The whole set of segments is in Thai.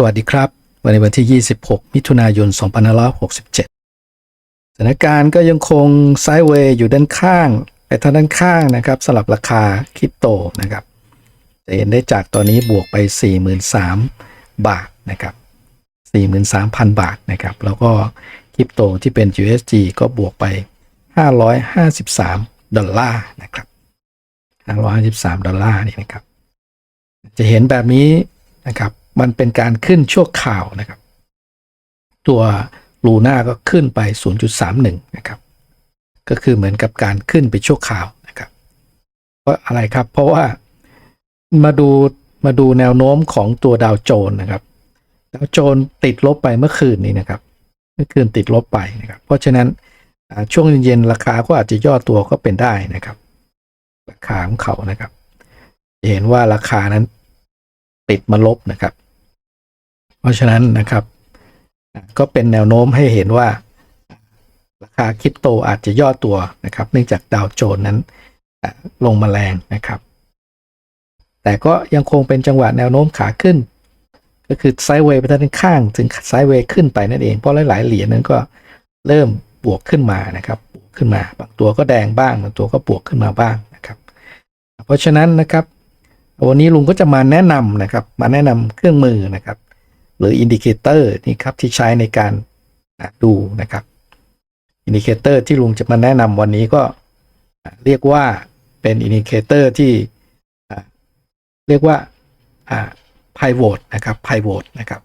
สวัสดีครับ วันในวันที่ 26 มิถุนายน 2567 สถานการณ์ก็ยังคงไซด์เวย์อยู่ด้านข้างไปทางด้านข้างนะครับสลับราคาคริปโตนะครับ จะเห็นได้จากตอนนี้บวกไป 43,000 บาทนะครับ 43,000 บาทนะครับ แล้วก็คริปโตที่เป็น USG ก็บวกไป 553 ดอลลาร์นะครับ 553 ดอลลาร์นี่นะครับ จะเห็นแบบนี้นะครับ มันเป็นการขึ้นชั่วข่าวนะครับ ตัวลูน่าก็ขึ้นไป 0.31 นะครับ ก็คือเหมือนกับการขึ้นไปชั่วข่าวนะครับเพราะอะไรครับ เพราะว่ามาดูมาดูแนวโน้มของตัวดาวโจนส์นะครับ ดาวโจนส์ติดลบไปเมื่อคืนนี้นะครับเมื่อคืนติดลบไปนะครับ เพราะฉะนั้นช่วงเย็นๆราคาก็อาจจะย่อตัวก็เป็นได้นะครับ ราคาของเขานะครับ เห็นว่าราคานั้นติดมาลบนะครับ ราะฉะนั้นนะครับ ก็เป็นแนวโน้มให้เห็นว่า ราคาคริปโตอาจจะย่อตัวนะครับ เนื่องจากดาวโจนส์นั้นลงมาแรงนะครับ แต่ก็ยังคงเป็นจังหวะแนวโน้มขาขึ้น ก็คือไซด์เวย์ไปทางด้านข้างถึงไซด์เวย์ขึ้นไปนั่นเอง เพราะหลายๆเหรียญนั้นก็เริ่มบวกขึ้นมานะครับบวกขึ้นมา บางตัวก็แดงบ้างบางตัวก็บวกขึ้นมาบ้างนะครับ เพราะฉะนั้นนะครับวันนี้ลุงก็จะมาแนะนำนะครับ มาแนะนำเครื่องมือนะครับ หรืออินดิเคเตอร์นี่ครับที่ใช้ในการดูนะครับอินดิเคเตอร์ที่ลุงจะมาแนะนำวันนี้ก็เรียกว่าเป็นอินดิเคเตอร์ที่เรียกว่าไพโวตนะครับไพโวตนะครับ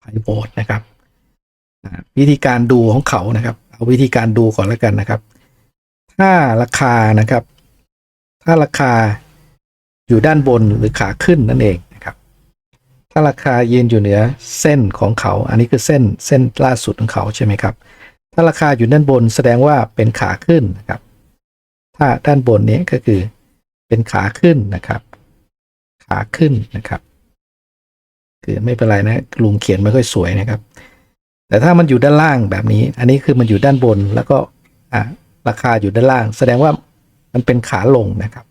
ไพโวตนะครับวิธีการดูของเขานะครับเอาวิธีการดูก่อนแล้วกันนะครับ ถ้าราคานะครับ ถ้าราคาอยู่ด้านบนหรือขาขึ้นนั่นเอง ถ้าราคายืนอยู่เหนือเส้นของเขา อันนี้คือเส้นเส้นล่าสุดของเขาใช่ไหมครับ ถ้าราคาอยู่ด้านบนแสดงว่าเป็นขาขึ้นนะครับ ถ้าด้านบนนี้ก็คือเป็นขาขึ้นนะครับ ขาขึ้นนะครับ คือไม่เป็นไรนะลุงเขียนไม่ค่อยสวยนะครับ แต่ถ้ามันอยู่ด้านล่างแบบนี้ อันนี้คือมันอยู่ด้านบนแล้วก็อะราคาอยู่ด้านล่าง แสดงว่ามันเป็นขาลงนะครับ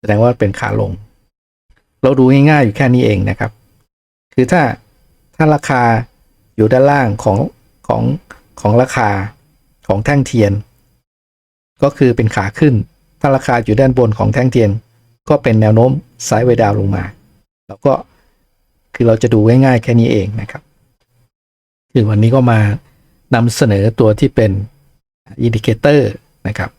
แสดงว่าเป็นขาลง เราดูง่ายๆอยู่แค่นี้เองนะครับ คือถ้าถ้าราคาอยู่ด้านล่างของของของราคาของแท่งเทียน ก็คือเป็นขาขึ้น ถ้าราคาอยู่ด้านบนของแท่งเทียน ก็เป็นแนวโน้มไซด์เวดาวลงมา แล้วก็คือเราจะดูง่ายๆแค่นี้เองนะครับคือวันนี้ก็มานำเสนอตัวที่เป็นอินดิเคเตอร์นะครับ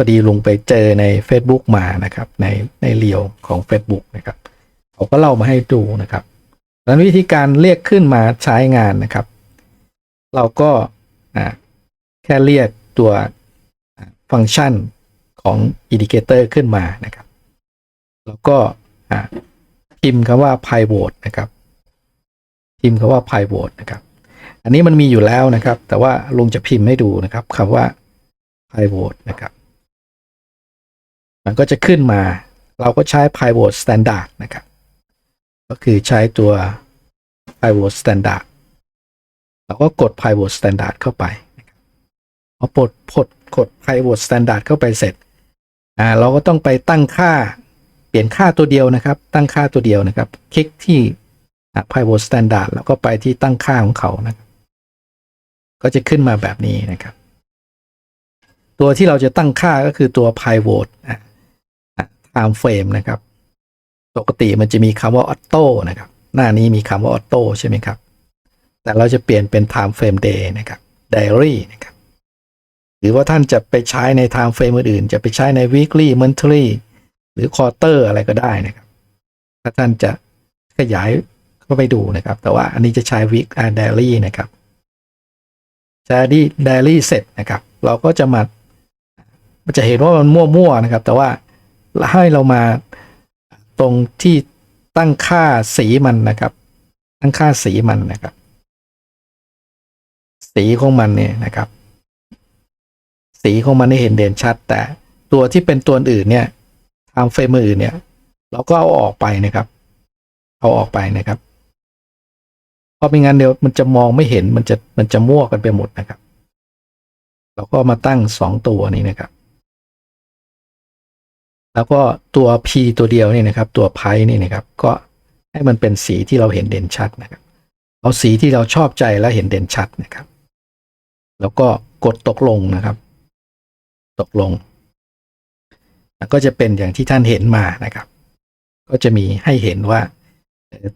พอดีลุงไปเจอใน Facebook มานะครับ ในในเรียวของ Facebook นะครับเขาก็เล่ามาให้ดูนะครับแล้ววิธีการเรียกขึ้นมาใช้งานนะครับ เราก็แค่เรียกตัวฟังก์ชันของอินดิเคเตอร์ขึ้นมานะครับ แล้วก็พิมพ์คำว่า pivot นะครับพิมพ์คำว่า pivot นะครับ อันนี้มันมีอยู่แล้วนะครับ แต่ว่าลุงจะพิมพ์ให้ดูนะครับคำว่า pivot นะครับ มันก็จะขึ้นมา เราก็ใช้ pivot standard นะครับ ก็คือใช้ตัว pivot standard เราก็กด pivot standard เข้าไปพอปลดกดกด pivot standard เข้าไปเสร็จอ่าเราก็ต้องไปตั้งค่าเปลี่ยนค่าตัวเดียวนะครับ ตั้งค่าตัวเดียวนะครับ คลิกที่ pivot standard แล้วก็ไปที่ตั้งค่าของเขานะครับก็จะขึ้นมาแบบนี้นะครับ ตัวที่เราจะตั้งค่าก็คือตัว pivot อ่า time frame นะครับ ปกติมันจะมีคำว่า auto นะครับ หน้านี้มีคำว่า auto ใช่ไหมครับ แต่เราจะเปลี่ยนเป็น time frame day นะครับ diary นะครับ หรือว่าท่านจะไปใช้ใน time frame อื่นๆ จะไปใช้ใน weekly monthly หรือ quarter อะไรก็ได้นะครับ ถ้าท่านจะขยายก็ไปดูนะครับ แต่ว่าอันนี้จะใช้ week and diary นะครับใช้ diary เสร็จนะครับ เราก็จะมามันจะเห็นว่ามันมั่วๆนะครับ แต่ว่า ให้เรามาตรงที่ตั้งค่าสีมันนะครับ ตั้งค่าสีมันนะครับ สีของมันเนี่ยนะครับ สีของมันให้เห็นเด่นชัด แต่ตัวที่เป็นตัวอื่นเนี่ยทำเฟรมอื่นเนี่ย เราก็เอาออกไปนะครับ เอาออกไปนะครับเพราะไม่งั้นเดี๋ยวมันจะมองไม่เห็นมันจะมันจะมั่วกันไปหมดนะครับ เราก็มาตั้งสองตัวนี้นะครับ แล้วก็ตัว P ตัวเดียวนี่นะครับ ตัวไพ่นี่นะครับ ก็ให้มันเป็นสีที่เราเห็นเด่นชัดนะครับ เอาสีที่เราชอบใจและเห็นเด่นชัดนะครับ แล้วก็กดตกลงนะครับ ตกลงลก็จะเป็นอย่างที่ท่านเห็นมานะครับ ก็จะมีให้เห็นว่า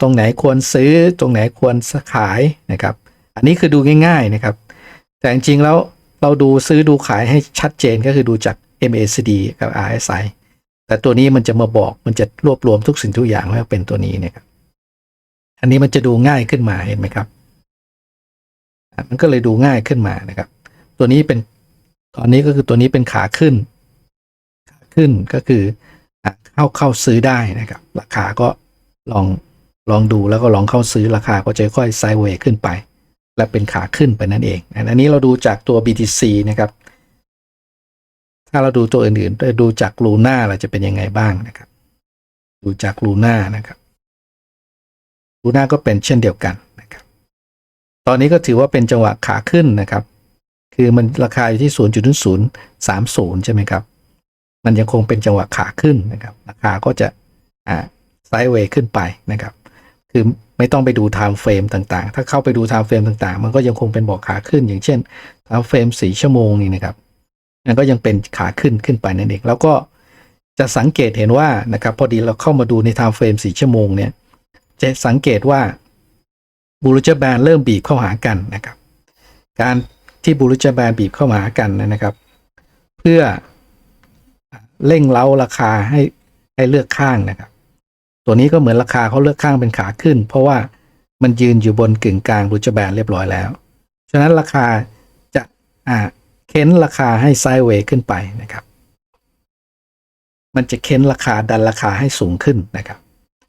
ตรงไหนควรซื้อตรงไหนควรขายนะครับ อันนี้คือดูง่ายๆนะครับ แต่จริงๆแล้วเราดูซื้อดูขายให้ชัดเจนก็คือดูจาก MACD กับ RSI แต่ตัวนี้มันจะมาบอกมันจะรวบรวมทุกสิ่งทุกอย่างไว้เป็นตัวนี้เนะครับอันนี้มันจะดูง่ายขึ้นมาเห็นไหมครับ มันก็เลยดูง่ายขึ้นมานะครับ ตัวนี้เป็นตอนนี้ก็คือตัวนี้เป็นขาขึ้น ขาขึ้นก็คือเข้าเข้าซื้อได้นะครับ ราคาก็ลองลองดูแล้วก็ลองเข้าซื้อราคาก็จะค่อยไซด์เวย์ขึ้นไป และเป็นขาขึ้นไปนั่นเองอันนี้เราดูจากตัว BTC นะครับ ถ้าเราดูตัวอื่นๆดูจากลูน่าเราจะเป็นยังไงบ้างนะครับ ดูจากลูน่านะครับลูน่าก็เป็นเช่นเดียวกันนะครับ ตอนนี้ก็ถือว่าเป็นจังหวะขาขึ้นนะครับ คือมันราคาอยู่ที่ 0.030 ใช่ไหมครับ มันยังคงเป็นจังหวะขาขึ้นนะครับ ราคาก็จะอ่าไซด์เวย์ขึ้นไปนะครับ คือไม่ต้องไปดู time frame ต่างๆ ถ้าเข้าไปดู time frame ต่างๆ มันก็ยังคงเป็นบอกขาขึ้น อย่างเช่น time frame 4ชั่วโมงนี่นะครับ มันก็ยังเป็นขาขึ้นขึ้นไปนั่นเอง แล้วก็จะสังเกตเห็นว่านะครับพอดีเราเข้ามาดูใน time frame 4ชั่วโมงเนี่ยจะสังเกตว่าบูรุจแบนเริ่มบีบเข้าหากันนะครับ การที่บูรุจแบนบีบเข้ามาหากันนะครับ เพื่อเร่งเล้าราคาให้ให้เลือกข้างนะครับ ตัวนี้ก็เหมือนราคาเขาเลือกข้างเป็นขาขึ้น เพราะว่ามันยืนอยู่บนกึ่งกลางบูรุจแบนเรียบร้อยแล้ว ฉะนั้นราคาจะอ่า เค้นราคาให้ไซด์เวย์ขึ้นไปนะครับ มันจะเค้นราคาดันราคาให้สูงขึ้นนะครับ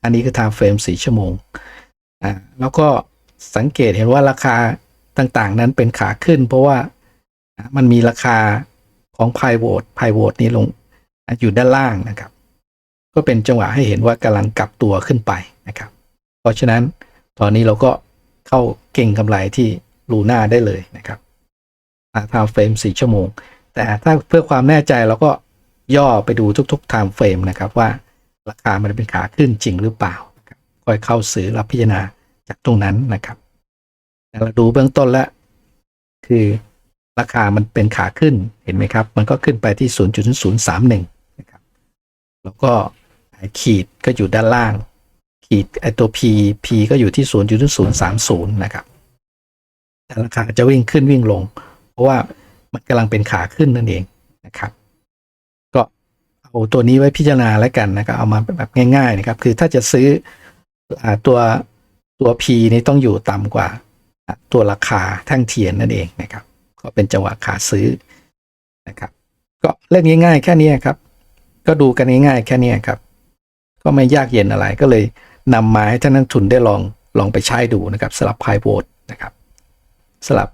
อันนี้คือ time frame 4ชั่วโมงอ่าแล้วก็สังเกตเห็นว่าราคาต่างๆ นั้นเป็นขาขึ้น เพราะว่ามันมีราคาของ p i v o t p i v o t นี้ลงอะอยู่ด้านล่างนะครับ ก็เป็นจังหวะให้เห็นว่ากำลังกลับตัวขึ้นไปนะครับ เพราะฉะนั้นตอนนี้เราก็เข้าเก่งกำไรที่ลูน่าได้เลยนะครับ อ่า time frame 4ชั่วโมง แต่ถ้าเพื่อความแน่ใจเราก็ย่อไปดูทุกๆ time frame นะครับว่าราคามันเป็นขาขึ้นจริงหรือเปล่าค่อยเข้าซื้อรับพิจารณาจากตรงนั้นนะครับแต่เราดูเบื้องต้นแล้วคือราคามันเป็นขาขึ้นเห็นไหมครับ มันก็ขึ้นไปที่ 0.031นะครับแล้วก็ขีดก็อยู่ด้านล่าง ขีดไอตัว P P ก็อยู่ที่ 0.030 นะครับแต่ราคาจะวิ่งขึ้นวิ่งลง เพราะว่ามันกำลังเป็นขาขึ้นนั่นเองนะครับ ก็เอาตัวนี้ไว้พิจารณาแล้วกันนะครับเอามาแบบง่าย ๆ นะครับ คือถ้าจะซื้ออตัวตัว P นี้ต้องอยู่ต่ำกว่าตัวราคาแท่งเทียนนั่นเองนะครับ ก็เป็นจังหวะขาซื้อนะครับ ก็เล่นง่าย ๆ แค่นี้ครับ ก็ดูกันง่ายๆ แค่นี้ครับ ก็ไม่ยากเย็นอะไรก็เลยนำมาให้ท่านนักทุนได้ลองลองไปใช้ดูนะครับสลับพายโวตนะครับสลับ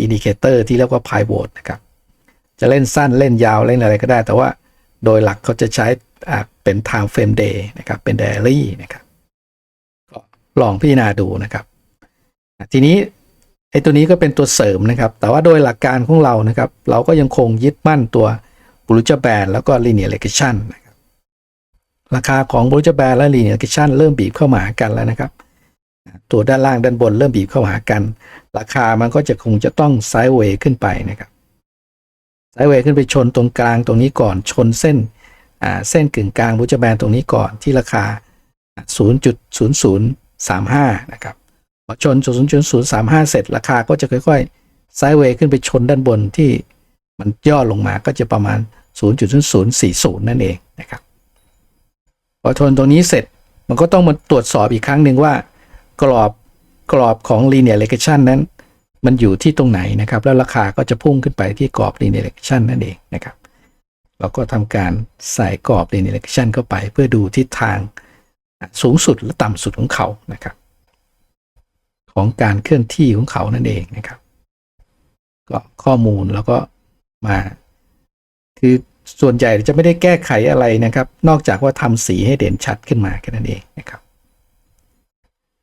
อินดิเคเตอร์ที่เรียกว่าพายโวตนะครับ จะเล่นสั้นเล่นยาวเล่นอะไรก็ได้ แต่ว่าโดยหลักเขาจะใช้อ่าเป็น time frame day นะครับ เป็น daily นะครับ ก็ลองพิจารณาดูนะครับ ทีนี้ไอ้ตัวนี้ก็เป็นตัวเสริมนะครับ แต่ว่าโดยหลักการของเรานะครับ เราก็ยังคงยึดมั่นตัวบรูจแบนแล้วก็ linear regression นะครับ ราคาของบรูจแบนและ linear regression เริ่มบีบเข้ามาหากันแล้วนะครับ ตัวด้านล่างด้านบนเริ่มบีบเข้าหากัน ราคามันก็จะคงจะต้องไซด์เวย์ขึ้นไปนะครับไซด์เวย์ขึ้นไปชนตรงกลางตรงนี้ก่อนชนเส้นอ่าเส้นกึ่งกลางบูจแบนตรงนี้ก่อนที่ราคา 0.0035 นะครับพอชน0.0035 เสร็จราคาก็จะค่อยๆไซด์เวย์ขึ้นไปชนด้านบนที่มันย่อลงมาก็จะประมาณ 0.0040 นั่นเองนะครับพอชนตรงนี้เสร็จมันก็ต้องมาตรวจสอบอีกครั้งหนึ่งว่า กรอบกรอบของ linear regression นั้น มันอยู่ที่ตรงไหนนะครับ แล้วราคาก็จะพุ่งขึ้นไปที่กรอบ linear regression นั่นเองนะครับ เราก็ทำการใส่กรอบ linear regression เข้าไป เพื่อดูทิศทางสูงสุดและต่ำสุดของเขานะครับ ของการเคลื่อนที่ของเขานั่นเองนะครับ ก็ข้อมูลแล้วก็มา คือส่วนใหญ่จะไม่ได้แก้ไขอะไรนะครับ นอกจากว่าทำสีให้เด่นชัดขึ้นมาแค่นั้นเองนะครับ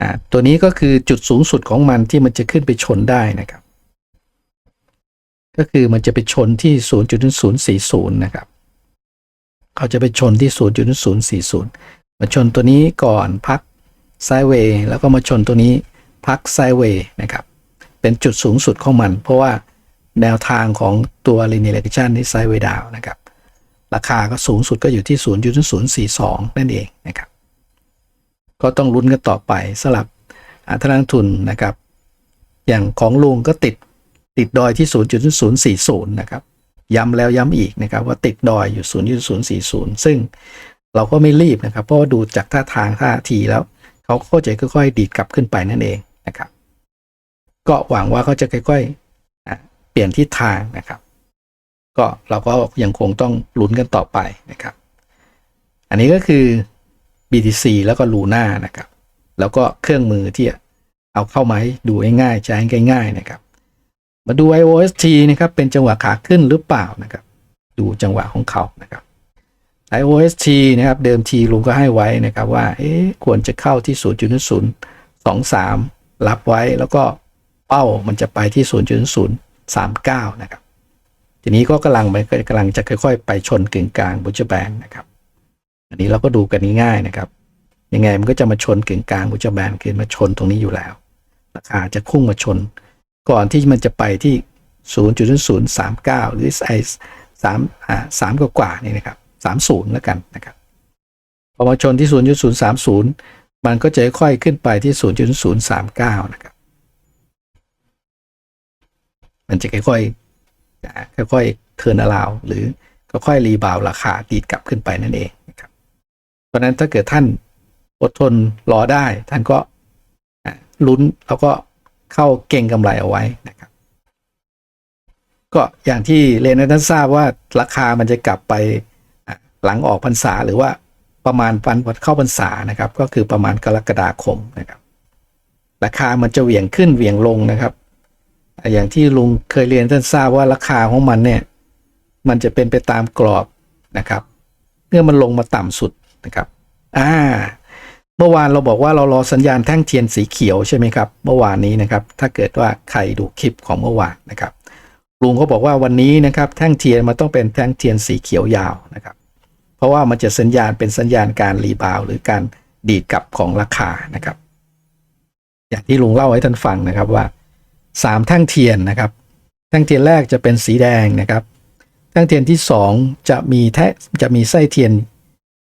อ่าตัวนี้ก็คือจุดสูงสุดของมันที่มันจะขึ้นไปชนได้นะครับ ก็คือมันจะไปชนที่ 0.040 นะครับเขาจะไปชนที่ 0.040 มาชนตัวนี้ก่อนพักไซเวย์แล้วก็มาชนตัวนี้พักไซเวย์นะครับ เป็นจุดสูงสุดของมัน เพราะว่าแนวทางของตัว linear regression ที่ไซเวย์ดาวนะครับ ราคาก็สูงสุดก็อยู่ที่ 0.042 นั่นเองนะครับ ก็ต้องลุ้นกันต่อไปสำหรับอ่าธนาทุนนะครับ อย่างของลุงก็ติดติดดอยที่ 0.040 นะครับ ย้ำแล้วย้ำอีกนะครับว่าติดดอยอยู่ 0.040 ซึ่งเราก็ไม่รีบนะครับ เพราะว่าดูจากท่าทางท่าทีแล้ว เขาก็จะค่อยๆ ดีดกลับขึ้นไปนั่นเองนะครับ ก็หวังว่าเขาจะค่อยๆ เปลี่ยนทิศทางนะครับ ก็เราก็ยังคงต้องลุ้นกันต่อไปนะครับ อันนี้ก็คือ BTC แล้วก็ Luna นะครับ แล้วก็เครื่องมือที่เอาเข้ามาให้ดูง่ายๆใช้ง่ายๆนะครับ มาดู IOST นะครับ เป็นจังหวะขาขึ้นหรือเปล่านะครับ ดูจังหวะของเขานะครับ IOST นะครับ เดิมทีลุงก็ให้ไว้นะครับว่า เอ๊ะควรจะเข้าที่ 0.023 รับไว้แล้วก็เป้ามันจะไปที่ 0.039 นะครับ ทีนี้ก็กำลังมันกำลังจะค่อยๆ ไปชนกึ่งกลางบุจแบนนะครับ อันนี้เราก็ดูกันง่ายๆนะครับ ยังไงมันก็จะมาชนกึ่งกลางบุจแบนคือมาชนตรงนี้อยู่แล้ว ราคาจะพุ่งมาชน ก่อนที่มันจะไปที่ 0.039 หรือไอ้สามอ่าสามกว่าๆนี่นะครับ30แล้วกันนะครับพอมาชนที่ 0.030 มันก็จะค่อยๆขึ้นไปที่ 0.039 นะครับ มันจะค่อยๆค่อยๆเทิร์นอลาวหรือค่อยๆรีบาวราคาดีดกลับขึ้นไปนั่นเองนะครับ ราะนั้นถ้าเกิดท่านอดทนรอได้ ท่านก็ลุ้นแล้วก็เข้าเก่งกำไรเอาไว้นะครับ ก็อย่างที่เรนให้ท่านทราบว่าราคามันจะกลับไปหลังออกพรรษาหรือว่าประมาณวันวันเข้าพรรษานะครับ ก็คือประมาณกรกฎาคมนะครับ ราคามันจะเหวี่ยงขึ้นเหวี่ยงลงนะครับ อย่างที่ลุงเคยเรียนท่านทราบว่าราคาของมันเนี่ย มันจะเป็นไปตามกรอบนะครับ เมื่อมันลงมาต่ำสุด นะครับอ่าเมื่อวานเราบอกว่าเรารอสัญญาณแท่งเทียนสีเขียวใช่ไหมครับ เมื่อวานนี้นะครับ ถ้าเกิดว่าใครดูคลิปของเมื่อวานนะครับลุงเขาบอกว่าวันนี้นะครับ แท่งเทียนมันต้องเป็นแท่งเทียนสีเขียวยาวนะครับ เพราะว่ามันจะสัญญาณเป็นสัญญาณการรีบาวหรือการดีดกลับของราคานะครับ อย่างที่ลุงเล่าให้ท่านฟังนะครับว่าสามแท่งเทียนนะครับ แท่งเทียนแรกจะเป็นสีแดงนะครับ แท่งเทียนที่สองจะมีแทจะมีไส้เทียน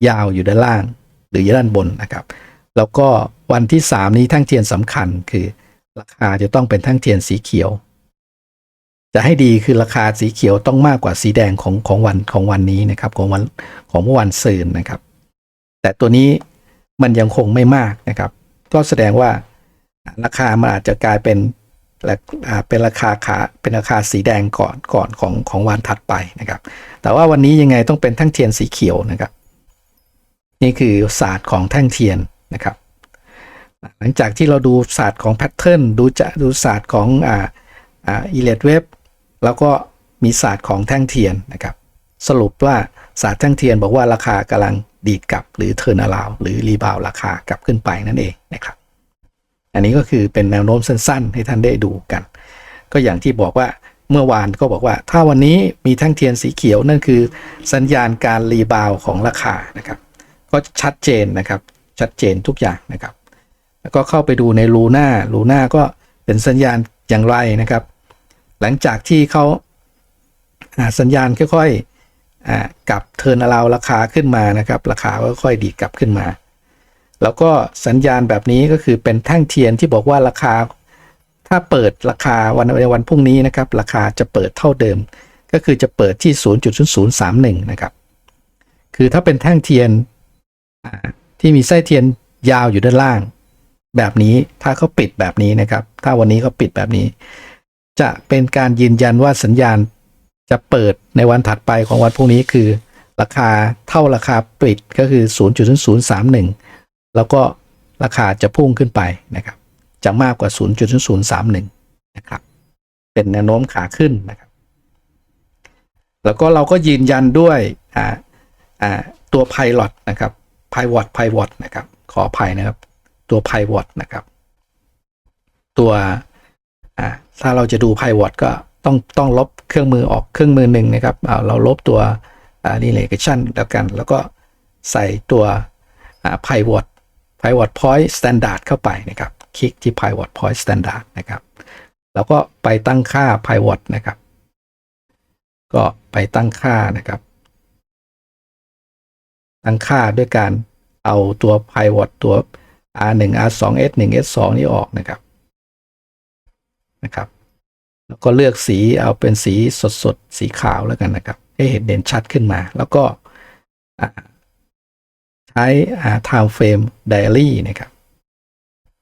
ยาวอยู่ด้านล่าง หรือด้านบนนะครับ แล้วก็วันที่สามนี้แท่งเทียนสำคัญคือราคาจะต้องเป็นแท่งเทียนสีเขียว จะให้ดีคือราคาสีเขียวต้องมากกว่าสีแดงของของวันของวันนี้นะครับของวันของเมื่อวันซืนนะครับ แต่ตัวนี้มันยังคงไม่มากนะครับ ก็แสดงว่าราคามันอาจจะกลายเป็นเป็นราคาขาเป็นราคาสีแดงก่อนก่อนของของวันถัดไปนะครับ แต่ว่าวันนี้ยังไงต้องเป็นแท่งเทียนสีเขียวนะครับ นี่คือศาสตร์ของแท่งเทียนนะครับ หลังจากที่เราดูศาสตร์ของแพทเทิร์นดูจะดูศาสตร์ของอ่าอ่าอีเลดเว็บแล้วก็มีศาสตร์ของแท่งเทียนนะครับ สรุปว่าศาสตร์แท่งเทียนบอกว่าราคากำลังดีดกลับหรือเทิร์นอลาวหรือรีบาวราคากลับขึ้นไปนั่นเองนะครับ อันนี้ก็คือเป็นแนวโน้มสั้นๆ ให้ท่านได้ดูกัน ก็อย่างที่บอกว่าเมื่อวานก็บอกว่า ถ้าวันนี้มีแท่งเทียนสีเขียวนั่นคือสัญญาณการรีบาวของราคานะครับ ก็ชัดเจนนะครับ ชัดเจนทุกอย่างนะครับ แล้วก็เข้าไปดูในลูน่าลูน่าก็เป็นสัญญาณอย่างไรนะครับ หลังจากที่เขาาสัญญาณค่อยๆอ่ากลับเทินอลาวราคาขึ้นมานะครับ ราคาก็ค่อยดีกลับขึ้นมา แล้วก็สัญญาณแบบนี้ก็คือเป็นแท่งเทียนที่บอกว่าราคา ถ้าเปิดราคาวันในวันพรุ่งนี้นะครับ ราคาจะเปิดเท่าเดิม ก็คือจะเปิดที่ 0.0031 นะครับ คือถ้าเป็นแท่งเทียน ที่มีไส้เทียนยาวอยู่ด้านล่าง แบบนี้ถ้าเขาปิดแบบนี้นะครับ ถ้าวันนี้เขาปิดแบบนี้ จะเป็นการยืนยันว่าสัญญาณจะเปิดในวันถัดไปของวันพรุ่งนี้คือ ราคาเท่าราคาปิดก็คือ 0.0031 แล้วก็ราคาจะพุ่งขึ้นไปนะครับ จะมากกว่า 0.031 นะครับ เป็นแนวโน้มขาขึ้นนะครับ แล้วก็เราก็ยืนยันด้วยอ่าอ่าตัว Pilot นะครับ Pivot Pivot นะครับ ขออภัยนะครับ ตัว Pivot นะครับ ตัวถ้าเราจะดู Pivot ก็ต้องต้องลบเครื่องมือออกเครื่องมือหนึ่งนะครับเอาเราลบตัวอ่า Relation แล้วกัน แล้วก็ใส่ตัวอ่า Pivot pivot point standard เข้าไปนะครับ คลิกที่ pivot point standard นะครับ แล้วก็ไปตั้งค่า pivot นะครับ ก็ไปตั้งค่านะครับ ตั้งค่าด้วยการเอาตัว pivot ตัว r1 r2 s1 s2 นี่ออกนะครับนะครับ แล้วก็เลือกสีเอาเป็นสีสดๆสีขาวแล้วกันนะครับ ให้เห็นเด่นชัดขึ้นมา แล้วก็ใช้ time frame diary นะครับ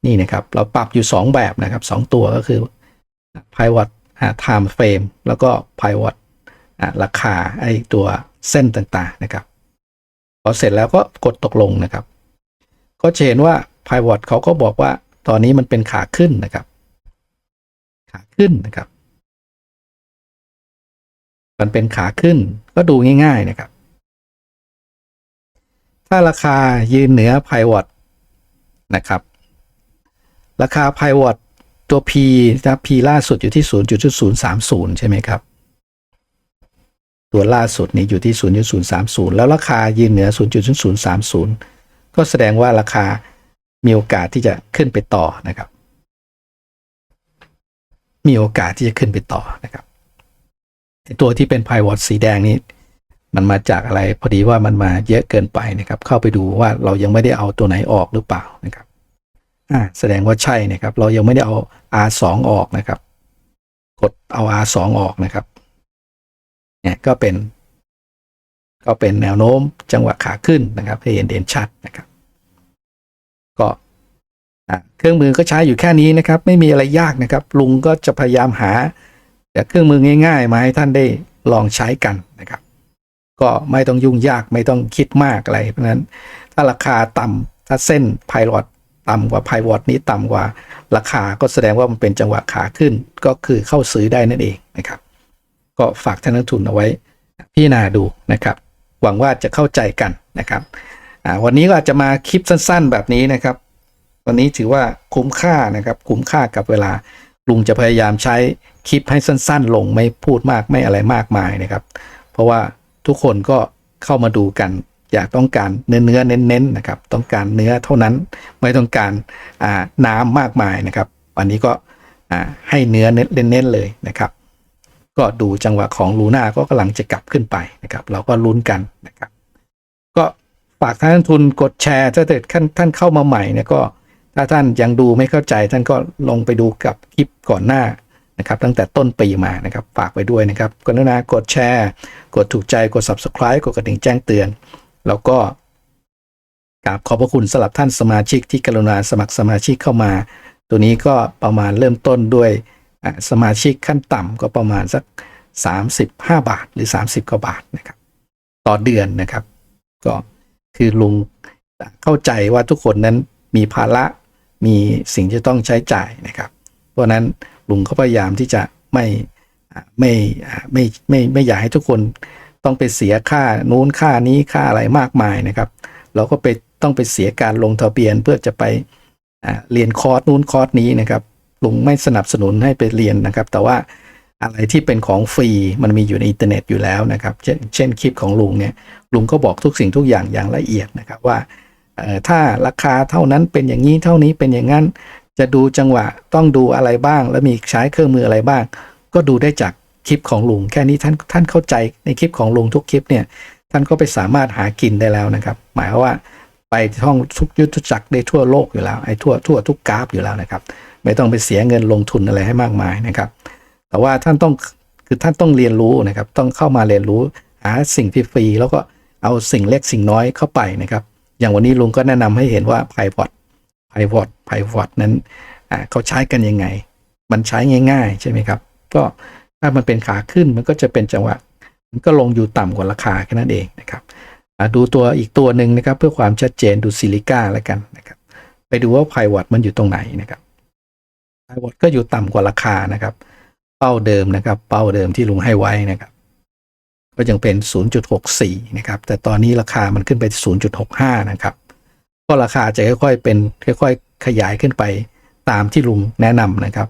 นี่นะครับเราปรับอยู่ 2 แบบนะครับ 2 ตัวก็คือ pivot time frame แล้วก็ pivot ราคาไอตัวเส้นต่างๆนะครับ พอเสร็จแล้วก็กดตกลงนะครับ ก็จะเห็นว่า pivot เขาก็บอกว่าตอนนี้มันเป็นขาขึ้นนะครับ ขาขึ้นนะครับ มันเป็นขาขึ้นก็ดูง่าย ๆนะครับ ถ้าราคายืนเหนือ pivot นะครับ ราคา pivot ตัว P นะ P ล่าสุดอยู่ที่ 0.030 ใช่ไหมครับ ตัวล่าสุดนี้อยู่ที่ 0.030 แล้วราคายืนเหนือ0.030 ก็แสดงว่าราคามีโอกาสที่จะขึ้นไปต่อนะครับ มีโอกาสที่จะขึ้นไปต่อนะครับไอตัวที่เป็น pivot สีแดงนี้ มันมาจากอะไรพอดีว่ามันมาเยอะเกินไปนะครับ เข้าไปดูว่าเรายังไม่ได้เอาตัวไหนออกหรือเปล่านะครับอ่าแสดงว่าใช่นะครับ เรายังไม่ได้เอา R2 ออกนะครับ กดเอา R2 ออกนะครับ เนี่ยก็เป็น ก็เป็นแนวโน้มจังหวะขาขึ้นนะครับ ให้เห็นเด่นชัดนะครับ ก็เครื่องมือก็ใช้อยู่แค่นี้นะครับ ไม่มีอะไรยากนะครับ ลุงก็จะพยายามหาแต่เครื่องมือง่ายๆมาให้ท่านได้ลองใช้กันนะครับ ก็ไม่ต้องยุ่งยากไม่ต้องคิดมากอะไร เพราะฉะนั้นถ้าราคาต่ำถ้าเส้นไพลอตต่ำกว่าไพวอตนี้ต่ำกว่าราคาก็แสดงว่ามันเป็นจังหวะขาขึ้นก็คือเข้าซื้อได้นั่นเองนะครับ ก็ฝากท่านนักทุนเอาไว้พิจารณาดูนะครับ หวังว่าจะเข้าใจกันนะครับวันนี้ก็อาจจะมาคลิปสั้น ๆ แบบนี้นะครับ วันนี้ถือว่าคุ้มค่านะครับ คุ้มค่ากับเวลาลุงจะพยายามใช้คลิปให้สั้น ๆ ลงไม่พูดมากไม่อะไรมากมายนะครับ เพราะว่าทุกคนก็เข้ามาดูกัน อยากต้องการเนื้อเนื้อเน้นๆนะครับ ต้องการเนื้อเท่านั้นไม่ต้องการน้ำมากมายนะครับ วันนี้ก็ให้เนื้อเน้นๆเลยนะครับ ก็ดูจังหวะของลูน่าก็กำลังจะกลับขึ้นไปนะครับ เราก็ลุ้นกันนะครับ ก็ฝากท่านทุนกดแชร์ถ้าเกิดท่านท่านเข้ามาใหม่เนี่ยก็ถ้าท่านยังดูไม่เข้าใจท่านก็ลงไปดูกับคลิปก่อนหน้านะครับ ตั้งแต่ต้นปีมานะครับ ฝากไว้ด้วยนะครับกรุณากดแชร์ กดถูกใจกด subscribe กดกระดิ่งแจ้งเตือน แล้วก็กราบขอบพระคุณสำหรับท่านสมาชิกที่กรุณาสมัครสมาชิกเข้ามา ตัวนี้ก็ประมาณเริ่มต้นด้วย สมาชิกขั้นต่ำก็ประมาณสัก 35 บาทหรือ 30 กว่าบาทนะครับ ต่อเดือนนะครับ ก็คือลุงเข้าใจว่าทุกคนนั้นมีภาระมีสิ่งที่ต้องใช้จ่ายนะครับ เพราะนั้นลุงก็พยายามที่จะไม่อ่ไม่ไม่ไม่ไม่อยากให้ทุกคนต้องไปเสียค่านู้นค่านี้ค่าอะไรมากมายนะครับ เราก็ไปต้องไปเสียการลงทะเบียนเพื่อจะไปเรียนคอร์สนู้นคอร์สนี้นะครับ ลุงไม่สนับสนุนให้ไปเรียนนะครับ แต่ว่าอะไรที่เป็นของฟรีมันมีอยู่ในอินเทอร์เน็ตอยู่แล้วนะครับ เช่นเช่นคลิปของลุงเนี่ยลุงก็บอกทุกสิ่งทุกอย่างอย่างละเอียดนะครับว่าถ้าราคาเท่านั้นเป็นอย่างนี้เท่านี้เป็นอย่างนั้น จะดูจังหวะต้องดูอะไรบ้าง แล้วมีใช้เครื่องมืออะไรบ้าง ก็ดูได้จากคลิปของลุงแค่นี้ท่านท่านเข้าใจในคลิปของลุงทุกคลิปเนี่ยท่านก็ไปสามารถหากินได้แล้วนะครับ หมายว่า ไปท่องทุกยุทธจักรได้ทั่วโลกอยู่แล้วไอ้ทั่วทั่วทุกกราฟอยู่แล้วนะครับ ไม่ต้องไปเสียเงินลงทุนอะไรให้มากมายนะครับ แต่ว่าท่านต้องคือท่านต้องเรียนรู้นะครับ ต้องเข้ามาเรียนรู้หาสิ่งที่ฟรีแล้วก็เอาสิ่งเล็กสิ่งน้อยเข้าไปนะครับ อย่างวันนี้ลุงก็แนะนำให้เห็นว่าไพพอตไพพอตไพพอตนั้นอ่าเขาใช้กันยังไง มันใช้ง่าย ๆ ใช่ไหมครับ ก็ถ้ามันเป็นขาขึ้นมันก็จะเป็นจังหวะมันก็ลงอยู่ต่ำกว่าราคาแค่นั้นเองนะครับ ดูตัวอีกตัวหนึ่งนะครับ เพื่อความชัดเจนดูซิลิก้าแล้วกันนะครับ ไปดูว่าไพวอตมันอยู่ตรงไหนนะครับไพวอตก็อยู่ต่ำกว่าราคานะครับ เป้าเดิมนะครับ เป้าเดิมที่ลุงให้ไว้นะครับ ก็ยังเป็น 0.64 นะครับ แต่ตอนนี้ราคามันขึ้นไป 0.65 นะครับ ก็ราคาจะค่อยๆเป็นค่อยๆขยายขึ้นไปตามที่ลุงแนะนำนะครับ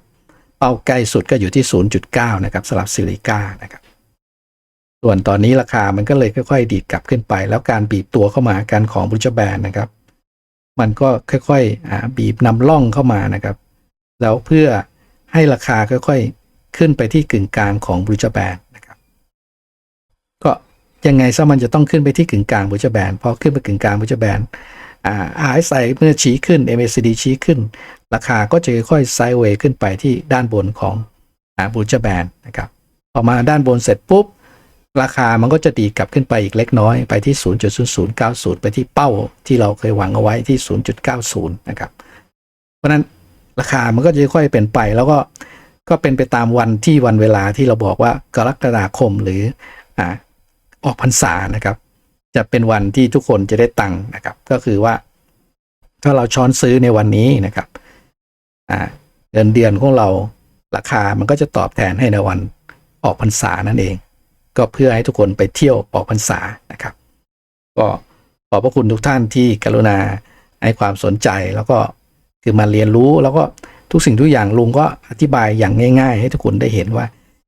เป้าใกล้สุดก็อยู่ที่ 0.9 นะครับสำหรับซิลิก้านะครับ ส่วนตอนนี้ราคามันก็เลยค่อยๆ ดีดกลับขึ้นไป แล้วการบีบตัวเข้ามาการของบุจแบนนะครับ มันก็ค่อยๆบีบนำล่องเข้ามานะครับ แล้วเพื่อให้ราคาค่อยๆ ขึ้นไปที่กึ่งกลางของบรูจแบนนะครับ ก็ยังไงซะมันจะต้องขึ้นไปที่กึ่งกลางบรูจแบนพอขึ้นไปกึ่งกลางบรูจแบนอ่า RSI เมื่อชี้ขึ้น MACD ชี้ขึ้น ราคาก็จะค่อยๆไซด์เวย์ขึ้นไปที่ด้านบนของอ่าบรูจแบนนะครับ พอมาด้านบนเสร็จปุ๊บ ราคามันก็จะดีกลับขึ้นไปอีกเล็กน้อยไปที่ 0.0090 ไปที่เป้าที่เราเคยหวังเอาไว้ที่ 0.90 นะครับ เพราะฉะนั้นราคามันก็จะค่อยๆเป็นไปแล้วก็ก็เป็นไปตามวันที่วันเวลาที่เราบอกว่ากรกฎาคมหรืออ่าออกพรรษานะครับ จะเป็นวันที่ทุกคนจะได้ตังค์นะครับ ก็คือว่า ถ้าเราช้อนซื้อในวันนี้นะครับอ่าเดือนเดือนของเราราคามันก็จะตอบแทนให้ในวันออกพรรษานั่นเอง ก็เพื่อให้ทุกคนไปเที่ยวออกพรรษานะครับ ก็ขอบพระคุณทุกท่านที่กรุณาให้ความสนใจแล้วก็คือมาเรียนรู้แล้วก็ทุกสิ่งทุกอย่างลุงก็อธิบายอย่างง่าย ๆ ให้ทุกคนได้เห็นว่า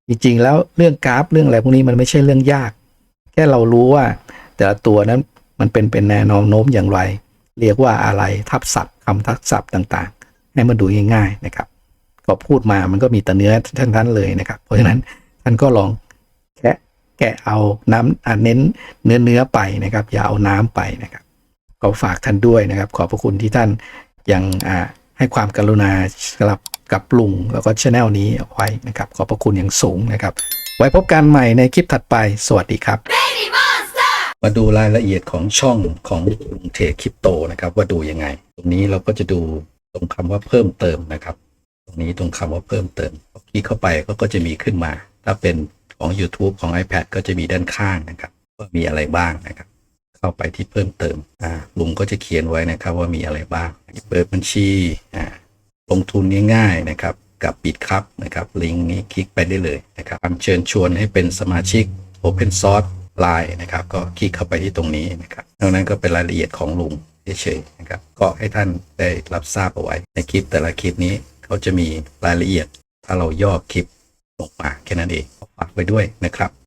จริงๆ แล้วเรื่องกราฟเรื่องอะไรพวกนี้มันไม่ใช่เรื่องยาก แค่เรารู้ว่า แต่ละตัวนั้นมันเป็นเป็นแนวโน้มอย่างไร เรียกว่าอะไรทับศัพท์คำทับศัพท์ต่างๆ ให้มันดูง่าย ๆนะครับ ก็พูดมามันก็มีแต่เนื้อท่านนั้นเลยนะครับ เพราะฉะนั้นท่านก็ลอง แกะเอาน้ำอ่าเน้นเนื้อเนื้อไปนะครับ อย่าเอาน้ำไปนะครับก็ฝากท่านด้วยนะครับ ขอบพระคุณที่ท่านยังอ่าให้ความกรุณาสำหรับกับลุงแล้วก็ช anel นี้เอาไว้นะครับ ขอบพระคุณอย่างสูงนะครับ ไว้พบกันใหม่ในคลิปถัดไป สวัสดีครับ มาดูรายละเอียดของช่องของลุงเทคริปโตนะครับ ว่าดูยังไง ตรงนี้เราก็จะดูตรงคำว่าเพิ่มเติมนะครับ ตรงนี้ตรงคำว่าเพิ่มเติมพอคลิกเข้าไปก็ก็จะมีขึ้นมา ถ้าเป็น ของ YouTube ของ iPad ก็จะมีด้านข้างนะครับว่ามีอะไรบ้างนะครับ เข้าไปที่เพิ่มเติมอ่าลุงก็จะเขียนไว้นะครับว่ามีอะไรบ้างเปิดบัญชีอ่าลงทุนง่ายๆนะครับกับปิดครับนะครับลิงก์นี้คลิกไปได้เลยนะครับคำเชิญชวนให้เป็นสมาชิก Open Source Line นะครับก็คลิกเข้าไปที่ตรงนี้นะครับนอกนั้นก็เป็นรายละเอียดของลุงเฉยๆนะครับก็ให้ท่านได้รับทราบเอาไว้ในคลิปแต่ละคลิปนี้เขาจะมีรายละเอียด ถ้าเราย่อคลิป ลงมาแค่นั้นเองฝากไว้ด้วยนะครับ